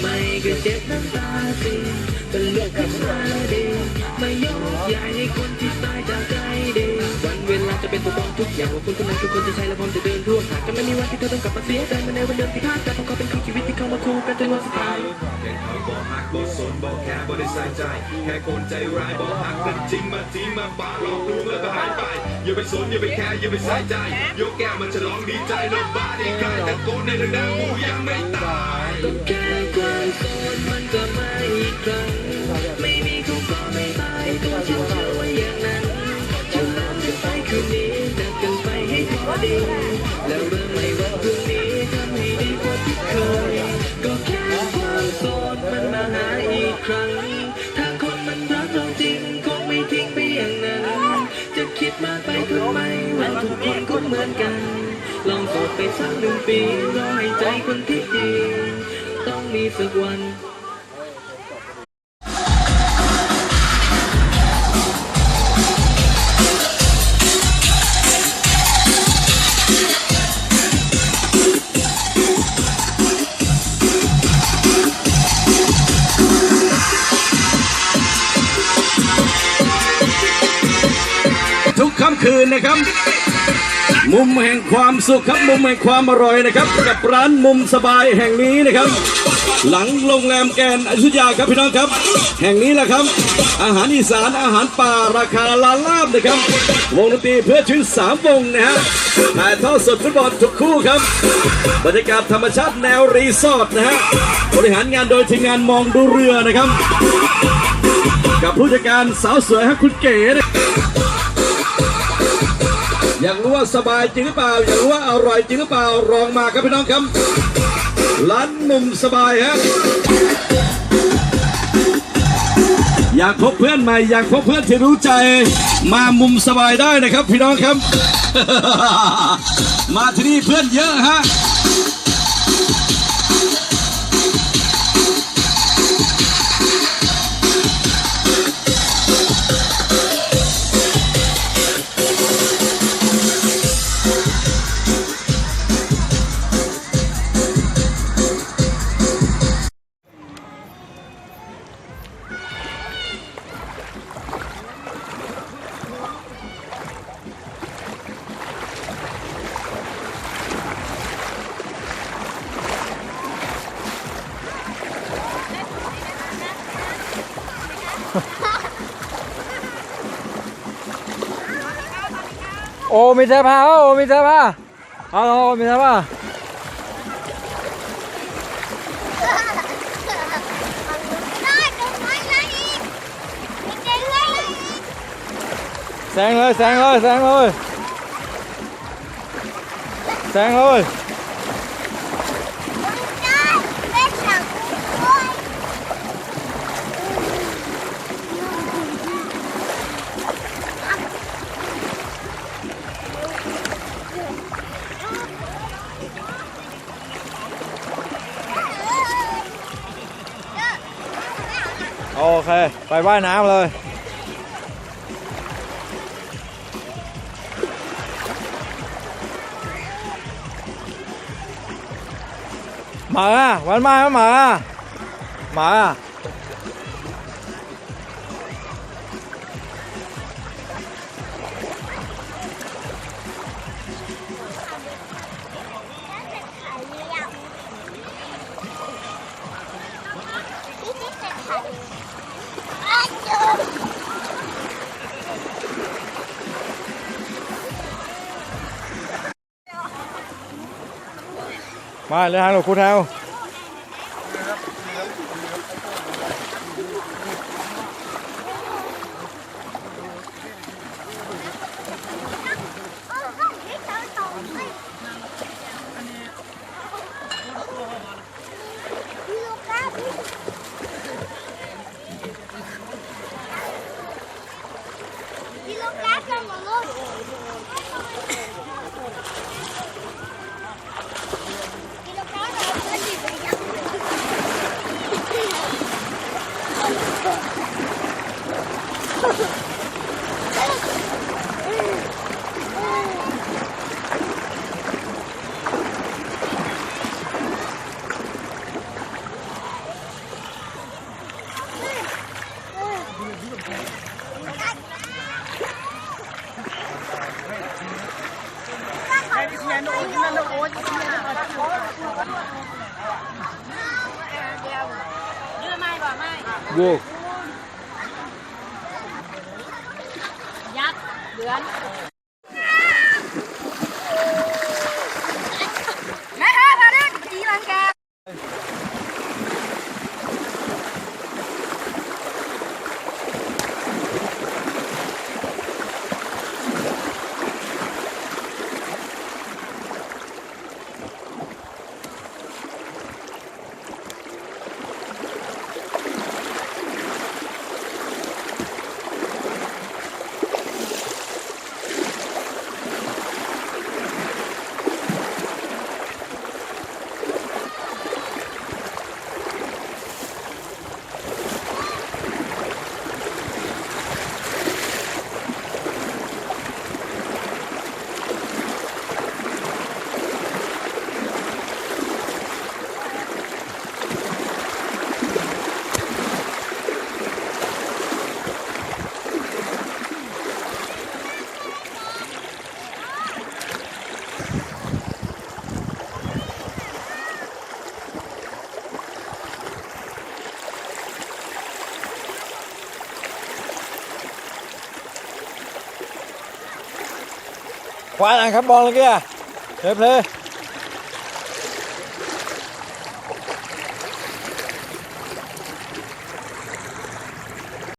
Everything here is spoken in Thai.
ไม่ก็เจ็บน้ำตาสิก็เลูกขึ้นมาดีไม่ยกใหญ่ให้คนที่ตายจากใจดีวันเวลาจะเป็นตัวบอกทุกอย่างว่าคนคนนั้นคือคนที่ใช่และพร้อมจะเดิน วันที่เธอต้องกลับมาเสียใจมาในวันเดิมที่พลาดแต่เพราะเขาเป็นคู่ชีวิตที่เข้ามาคู่กันจนวันสุดท้ายแค่เขาบอกหักบอกสนบอกแค่บอกได้ใส่ใจ แค่คนใจร้ายบอกหักแต่จริงมาจริงมาปาหลอกลวงแล้วก็หายไป อย่าไปสนอย่าไปแคร์อย่าไปใส่ใจ ยกแก้วมันฉลองดีใจนบ้าดีกายแต่โกนในดังๆกูยังไม่ตายก็แค่ความโสดมันก็ไมาอีกครั้งไม่มีเขาก็ไม่ตายตัวฉันเชื่อว่าอย่างนั้นจะนอนกันไปคืนนี้นัดกันไปให้พอดีแล้ว ริ่มใหม่วันพรุ่งนี้ทำให้ดีกว่าที่เคย ก็แค่ความโสดมันมาหาอีกครั้ง ถ้าคนมันรักเราจริงคงไม่ทิ้งไปอย่างนั้น จะคิดมากไปทำไมมันทุกคนก็เหมือนกัน ลองโสดไปสักหนึ่งปีรอให้ใจคนที่ดีต้องมีสักวันำคืนนะครับ มุมแห่งความสุขครับมุมแห่งความอร่อยนะครับ กับร้านมุมสบายแห่งนี้นะครับ หลังโรงแรมแกนอยุธยาครับพี่น้องครับ แห่งนี้แหละครับ อาหารอีสานอาหารป่าราคาลาลาบนะครับ วงดนตรีเพื่อชีวิตสามวงนะฮะถ่ายทอดสดฟุตบอลทุกคู่ครับ บรรยากาศธรรมชาติแนวรีสอร์ทนะฮะบริหารงานโดยทีมงานมองดูเรือนะครับ กับผู้จัดการสาวสวยฮะคุณเก๋ อยากรู้ว่าสบายจริงหรือเปล่า อยากรู้ว่าอร่อยจริงหรือเปล่าลองมาครับพี่น้องครับร้านมุมสบายฮะอยากพบเพื่อนใหม่อยากพบเพื่อนที่รู้ใจ มามุมสบายได้นะครับ พี่น้องครับ มาที่นี่เพื่อนเยอะฮะ โอ้มีเสื้อผ้าโอ้มีเสื้อผ้าเอาเอามีเสื้อผ้าแซงเลยแซงเลยแซงเลยแซงเลย ได้เป็นหลังด้วย โอ เค ไปว่ายน้ำเลยมาอะวันมามาอะมา มาเลยฮะหลวงครูแถว วัวยักษ์เดือน ควาหลังครับบอลเลยแกเพลย์เพลย